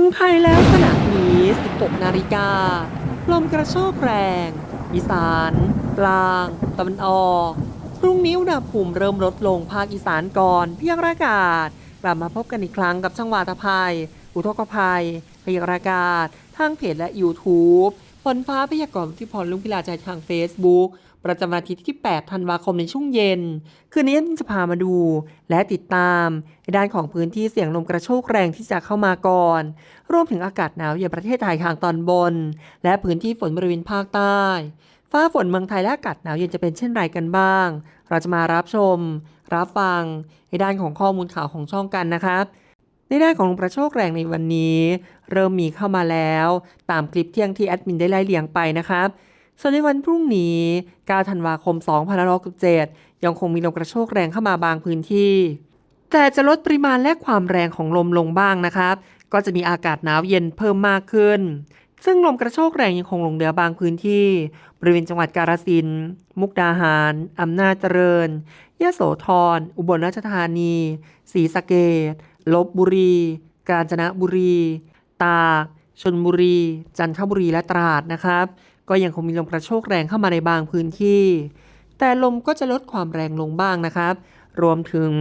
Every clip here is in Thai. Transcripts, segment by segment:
งไทยแล้วขณะนี้ 16 นาฬิกา ลมกระโชกแรง อีสาน กลาง ตะวันออก พรุ่งนี้อุณหภูมิเริ่มลดลงภาคอีสานก่อนพยากรณ์อากาศ กลับมาพบกันอีกครั้งกับช่างวาตภัย อุทกภัยพยากรากาศ ทางเพจและ YouTube ฝนฟ้าพยากรณ์ที่พรลุงพิลาใจทาง Facebook ประจำอาทิตย์ที่ 8 ธันวาคมในช่วงเย็น คืนนี้จะพามาดู และติดตามในด้านของพื้นที่เสี่ยงลมกระโชกแรงที่จะเข้ามาก่อน รวมถึงอากาศหนาวเยือนประเทศไทยทางตอนบน และพื้นที่ฝนบริเวณภาคใต้ ฟ้าฝนเมืองไทยและอากาศหนาวเย็นจะเป็นเช่นไรกันบ้าง เราจะมารับชม รับฟังในด้านของข้อมูลข่าวของช่องกันนะครับในด้านของลมกระโชกแรงในวันนี้ เริ่มมีเข้ามาแล้ว ตามคลิปเที่ยงที่แอดมินได้ไล่เลียงไปนะครับ ส่วนในวันพรุ่งนี้ 9 ธันวาคม 2567 ยังคงมีลมกระโชกแรงเข้ามาบางพื้นที่ แต่จะลดปริมาณและความแรงของลมลงบ้างนะครับ ก็จะมีอากาศหนาวเย็นเพิ่มมากขึ้น ซึ่งลมกระโชกแรงยังคงลงเหนือบางพื้นที่ บริเวณจังหวัดกาฬสินธุ์มุกดาหารอำนาจเจริญยโสธรอุบลราชธานีศรีสะเกษลบบุรี กาญจนบุรี ตากชนบุรี จันทบุรีและตราดนะครับ ก็ยังคงมีลมกระโชกแรงเข้ามาในบางพื้นที่ แต่ลมก็จะลดความแรงลงบ้างนะครับ รวมถึง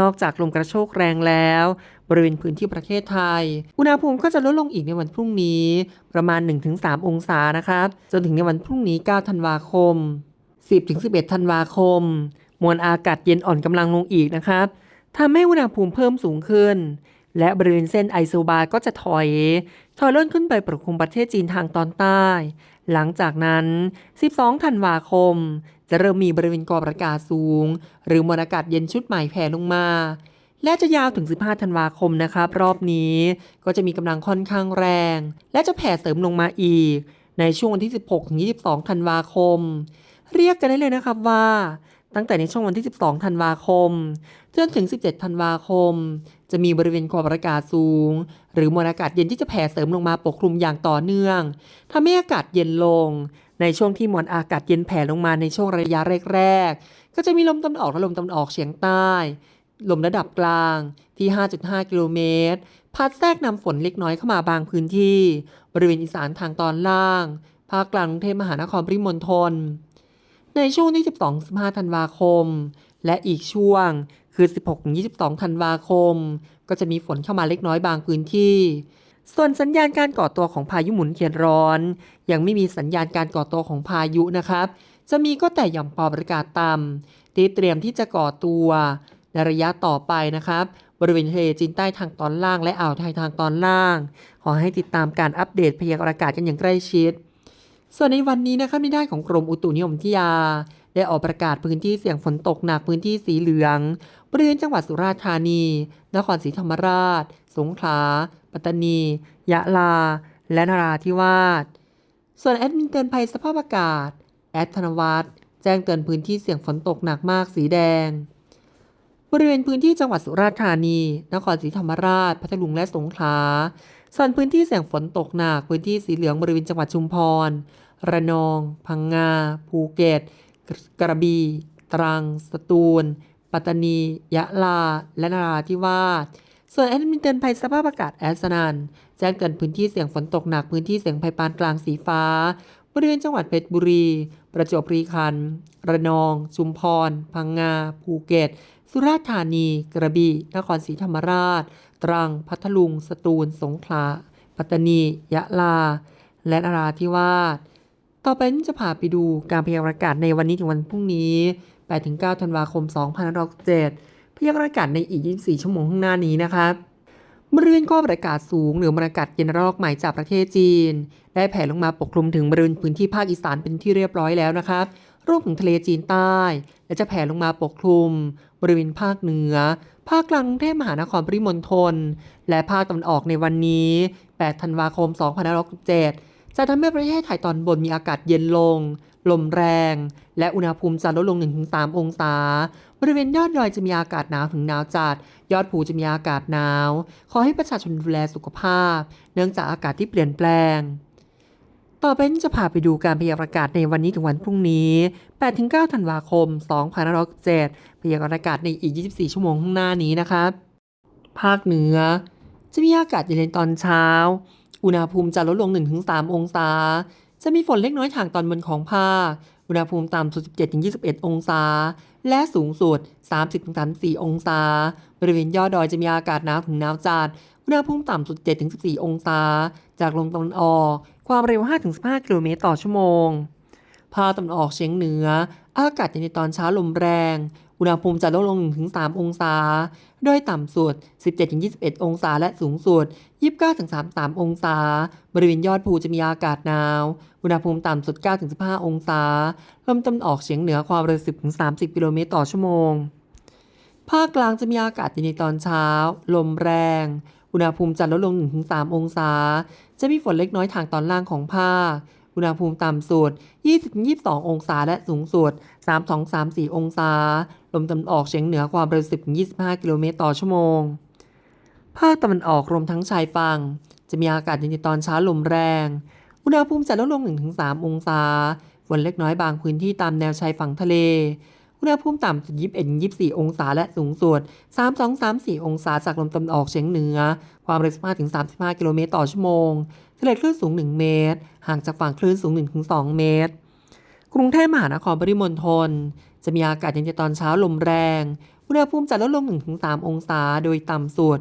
นอกจากลมกระโชกแรงแล้ว บริเวณพื้นที่ประเทศไทย อุณหภูมิก็จะลดลงอีกในวันพรุ่งนี้ ประมาณ 1-3 องศานะครับ จนถึงในวันพรุ่งนี้ 9 ธันวาคม 10-11 ธันวาคม มวลอากาศเย็นอ่อนกำลังลงอีกนะครับทำให้อุณหภูมิเพิ่มสูงขึ้น และบริเวณเส้นไอโซบาร์ก็จะถอย ถอยล่นขึ้นไปปกคลุมประเทศจีนทางตอนใต้ หลังจากนั้น 12 ธันวาคม จะเริ่มมีบริเวณกอบอากาศสูง หรือมวลอากาศเย็นชุดใหม่แผ่ลงมา และจะยาวถึง 15 ธันวาคมนะครับ รอบนี้ก็จะมีกำลังค่อนข้างแรง และจะแผ่เสริมลงมาอีก ในช่วงวันที่ 16ถึง22 ธันวาคม เรียกกันได้เลยนะครับว่าตั้งแต่ในช่วงวันที่ 12 ธันวาคม จนถึง 17 ธันวาคม จะมีบริเวณความอากาศสูง หรือมวลอากาศเย็นที่จะแผ่เสริมลงมาปกคลุมอย่างต่อเนื่องทำให้อากาศเย็นลง ในช่วงที่มวลอากาศเย็นแผ่ลงมาในช่วงระยะแรกๆ ก็จะมีลมตะวันออกและลมตะวันออกเฉียงใต้ ลมระดับกลางที่ 5.5 กิโลเมตร พัดแทรกนำฝนเล็กน้อยเข้ามาบางพื้นที่ บริเวณอีสานทางตอนล่าง ภาคกลางกรุงเทพมหานครปริมณฑลในช่วงที่ 12-15 ธันวาคม และอีกช่วง คือ 16-22 ธันวาคม ก็จะมีฝนเข้ามาเล็กน้อยบางพื้นที่ ส่วนสัญญาณการก่อตัวของพายุหมุนเขียนร้อน ยังไม่มีสัญญาณการก่อตัวของพายุนะครับ จะมีก็แต่หย่อมความอากาศต่ำที่เตรียมที่จะก่อตัวในระยะต่อไปนะครับ บริเวณทะเลจีนใต้ทางตอนล่างและอ่าวไทยทางตอนล่าง ขอให้ติดตามการอัปเดตพยากรณ์อากาศกันอย่างใกล้ชิด ส่วนในวันนี้นะครับในด้านของกรมอุตุนิยมวิทยา ได้ออกประกาศพื้นที่เสี่ยงฝนตกหนักพื้นที่สีเหลืองบริเวณจังหวัดสุราษฎร์ธานี นครศรีธรรมราช สงขลา ปัตตานี ยะลา และนราธิวาส ส่วนแอดมินเตือนภัยสภาพอากาศ แอดธนวัฒน์แจ้งเตือนพื้นที่เสี่ยงฝนตกหนักมากสีแดง บริเวณพื้นที่จังหวัดสุราษฎร์ธานี นครศรีธรรมราช พัทลุงและสงขลา ส่วนพื้นที่เสี่ยงฝนตกหนักพื้นที่สีเหลืองบริเวณจังหวัดชุมพร ระนอง พังงา ภูเก็ต กระบี่ตรัง สตูล ปัตตานี ยะลา และนราธิวาส ส่วนแอดมินเตือนภัยสภาพอากาศแอสนันแจ้งเตือนพื้นที่เสี่ยงฝนตกหนักพื้นที่เสี่ยงภัยปานกลางสีฟ้า บริเวณจังหวัดเพชรบุรี ประจวบคีรีขันธ์ ระนอง ชุมพร พังงา ภูเก็ต สุราษฎร์ธานี กระบี่ นครศรีธรรมราช ตรัง พัทลุง สตูล สงขลา ปัตตานี ยะลา และนราธิวาส ต่อไปนี้จะพาไปดูการพยากรณ์อากาศในวันนี้ถึงวันพรุ่งนี้ 8-9 ธันวาคม 2567พยากรณ์อากาศในอีก 24 ชั่วโมงข้างหน้านี้นะครับบริเวณความกดอากาศสูงหรือมวลอากาศเย็นระลอกใหม่จากประเทศจีน ได้แผ่ลงมาปกคลุมถึงบริเวณพื้นที่ภาคอีสานเป็นที่เรียบร้อยแล้วนะครับรวมถึงทะเลจีนใต้ และจะแผ่ลงมาปกคลุม บริเวณภาคเหนือ ภาคกลางกรุงเทพมหานครปริมณฑลและภาคตะวันออกในวันนี้ 8 ธันวาคม 2567 จะทำให้ประเทศไทยตอนบนมีอากาศเย็นลง ลมแรง และอุณหภูมิจะลดลง 1-3 องศา บริเวณยอดดอยจะมีอากาศหนาวถึงหนาวจัด ยอดภูจะมีอากาศหนาว ขอให้ประชาชนดูแลสุขภาพ เนื่องจากอากาศที่เปลี่ยนแปลง ต่อไปนี้จะพาไปดูการพยากรณ์อากาศในวันนี้ถึงวันพรุ่งนี้ 8-9 ธันวาคม 2567พยากรณ์อากาศในอีก 24 ชั่วโมงข้างหน้านี้นะครับ ภาคเหนือ จะมีอากาศเย็นตอนเช้า อุณหภูมิจะลดลง 1-3 องศา จะมีฝนเล็กน้อยทางตอนบนของภาค อุณหภูมิต่ำสุด 17-21 องศา และสูงสุด 30-34 องศา บริเวณยอดดอยจะมีอากาศหนาวถึงหนาวจัด อุณหภูมิต่ำสุด 7-14 องศา จากลมตะวันออก ความเร็ว 5-15 กิโลเมตรต่อชั่วโมงภาคตะวันออกเฉียงเหนือ อากาศเย็นในตอนเช้าลมแรง อุณหภูมิจะลดลง 1-3 องศา โดยต่ำสุด 17-21 องศา และสูงสุด 29-33 องศา บริเวณยอดภูจะมีอากาศหนาว อุณหภูมิต่ำสุด 9-15 องศา ลมตะวันออกเฉียงเหนือความเร็ว 10-30 กิโลเมตรต่อชั่วโมง ภาคกลางจะมีอากาศเย็นในตอนเช้า ลมแรง อุณหภูมิจะลดลง 1-3 องศา จะมีฝนเล็กน้อยทางตอนล่างของภาค อุณหภูมิต่ำสุด 20-22 องศา และสูงสุด 32-34 องศา ลมตะวันออกเฉียงเหนือความเร็ว 10-25 กิโลเมตรต่อชั่วโมง ภาคตะวันออกรวมทั้งชายฝั่ง จะมีอากาศเย็นในตอนเช้าลมแรง อุณหภูมิจะลดลง 1-3 องศา ฝนเล็กน้อยบางพื้นที่ตามแนวชายฝั่งทะเล อุณหภูมิต่ำสุด21-24 องศาและสูงสุด 32-34 องศาจากลมตะวันออกเฉียงเหนือ ความเร็ว15-35 กิโลเมตรต่อชั่วโมงทะเลคลื่นสูง 1 เมตร ห่างจากฝั่งคลื่นสูง 1-2 เมตร กรุงเทพมหานครปริมณฑลจะมีอากาศเย็นตอนเช้าลมแรง อุณหภูมิจะลดลง 1-3 องศา โดยต่ำสุด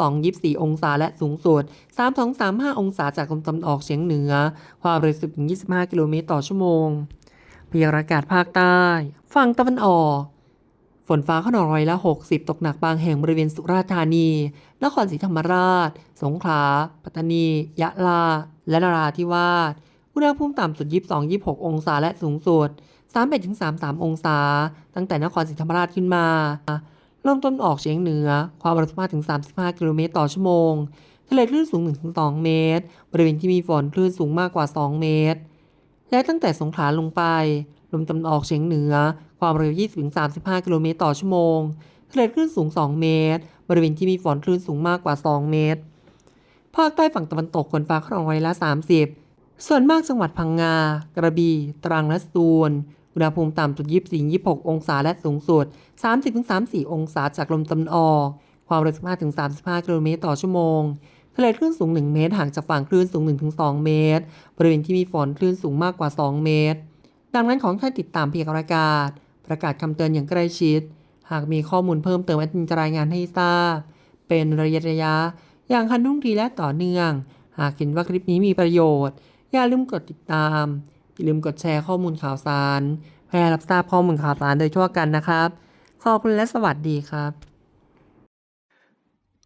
22-24 องศาและสูงสุด 32-35 องศาจากลมตะวันออกเฉียงเหนือ ความเร็ว10-25 กิโลเมตรต่อชั่วโมง พยากรณ์อากาศภาคใต้ ฝั่งตะวันออก ฝนฟ้าขนองร้อยละ 60 ตกหนักบางแห่งบริเวณสุราษฎร์ธานี นครศรีธรรมราช สงขลา ปัตตานี ยะลา และนราธิวาส อุณหภูมิต่ำสุด 22-26 องศาและสูงสุด 31-33 องศา ตั้งแต่นครศรีธรรมราชขึ้นมา ลมตะวันออกเฉียงเหนือ ความเร็ว15-35 กิโลเมตรต่อชั่วโมง ทะเลคลื่นสูง 1-2 เมตร บริเวณที่มีฝนคลื่นสูงมากกว่า 2 เมตร และตั้งแต่สงขลาลงไปลมตะวันออกเฉียงเหนือ ความเร็ว 20-35 กิโลเมตรต่อชั่วโมงทะเลคลื่นสูง 2 เมตร บริเวณที่มีฝนคลื่นสูงมากกว่า 2 เมตร ภาคใต้ฝั่งตะวันตกฝนฟ้าขนองร้อยละ 30 ส่วนมากจังหวัดพังงา กระบี่ ตรัง และสตูล อุณหภูมิต่ำสุด 24-26 องศา และสูงสุด 30-34 องศาจากลมตะวันออก ความเร็ว 15-35 กิโลเมตรต่อชั่วโมง ทะเลคลื่นสูง 1 เมตรห่างจากฝั่งคลื่นสูง 1-2 เมตร บริเวณที่มีฝนคลื่นสูงมากกว่า 2 เมตร ดังนั้นขอให้ท่านติดตามพยากรณ์อากาศ ประกาศคำเตือนอย่างใกล้ชิด หากมีข้อมูลเพิ่มเติมแอดมินจะรายงานให้ทราบ เป็นระยะระยะ อย่างทันท่งทีและต่อเนื่อง หากเห็นว่าคลิปนี้มีประโยชน์ อย่าลืมกดติดตาม อย่าลืมกดแชร์ข้อมูลข่าวสารเพื่รับทราบข้อมูลข่าวสารโดยทั่วกันนะครับ ขอบคุณและสวัสดีครับ